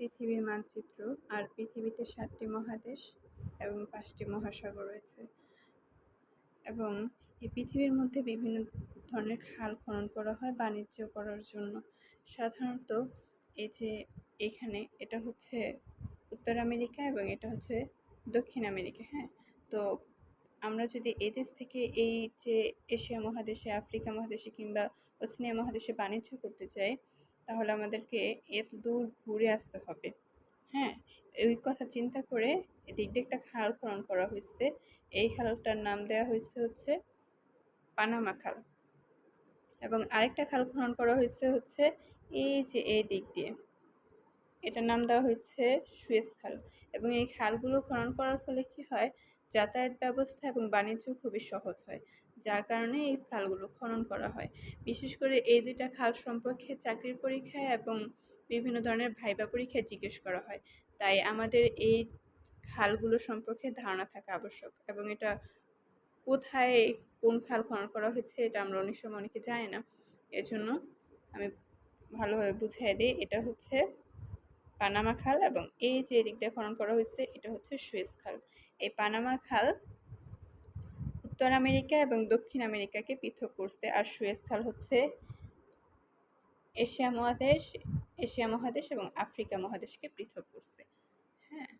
পৃথিবীর মানচিত্র আর পৃথিবীতে সাতটি মহাদেশ এবং পাঁচটি মহাসাগর রয়েছে। এবং এই পৃথিবীর মধ্যে বিভিন্ন ধরনের খাল খনন করা হয় বাণিজ্য করার জন্য। সাধারণত এই যে এখানে এটা হচ্ছে উত্তর আমেরিকা এবং এটা হচ্ছে দক্ষিণ আমেরিকা হ্যাঁ? তো আমরা যদি এদেশ থেকে এই যে এশিয়া মহাদেশে, আফ্রিকা মহাদেশে কিংবা ওসিনিয়া মহাদেশে বাণিজ্য করতে চাই তাহলে আমাদেরকে এত দূর ঘুরে আসতে হবে। হ্যাঁ এই কথা চিন্তা করে এদিক দিয়ে একটা খাল খনন করা হয়েছে। এই খালটার নাম দেওয়া হয়েছে হচ্ছে পানামা খাল। এবং আরেকটা খাল খনন করা হয়েছে হচ্ছে এই যে এই দিক দিয়ে। এটার নাম দেওয়া হয়েছে সুয়েজ খাল। এবং এই খালগুলো খনন করার ফলে কি হয়? যাতায়াত ব্যবস্থা এবং বাণিজ্য খুবই সহজ হয়, যার কারণে এই খালগুলো খনন করা হয়। বিশেষ করে এই দুইটা খাল সম্পর্কে চাকরির পরীক্ষায় এবং বিভিন্ন ধরনের ভাইবা পরীক্ষায় জিজ্ঞেস করা হয়। তাই আমাদের এই খালগুলো সম্পর্কে ধারণা থাকা আবশ্যক এবং এটা কোথায় কোন খাল খনন করা হয়েছে এটা আমরা অনেক সময় অনেকে জানি না। এজন্য আমি ভালোভাবে বুঝিয়ে দিই। এটা হচ্ছে পানামা খাল এবং এই যে এদিক দিয়ে খনন করা হয়েছে, এটা হচ্ছে সুয়েজ খাল। এই পানামা খাল উত্তর আমেরিকা এবং দক্ষিণ আমেরিকাকে পৃথক করছে। আর সুয়েজ খাল হচ্ছে এশিয়া মহাদেশ এশিয়া মহাদেশ এবং আফ্রিকা মহাদেশকে পৃথক করছে। হ্যাঁ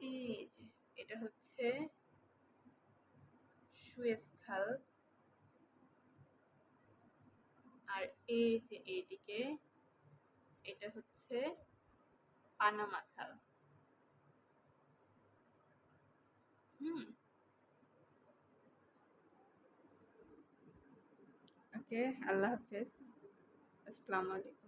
এই যে এটা হচ্ছে সুয়েজ খাল। আর এই যে এইদিকে এটা হচ্ছে Anna Makal. Hmm. Okay, Allah Hafiz. Assalamualaikum.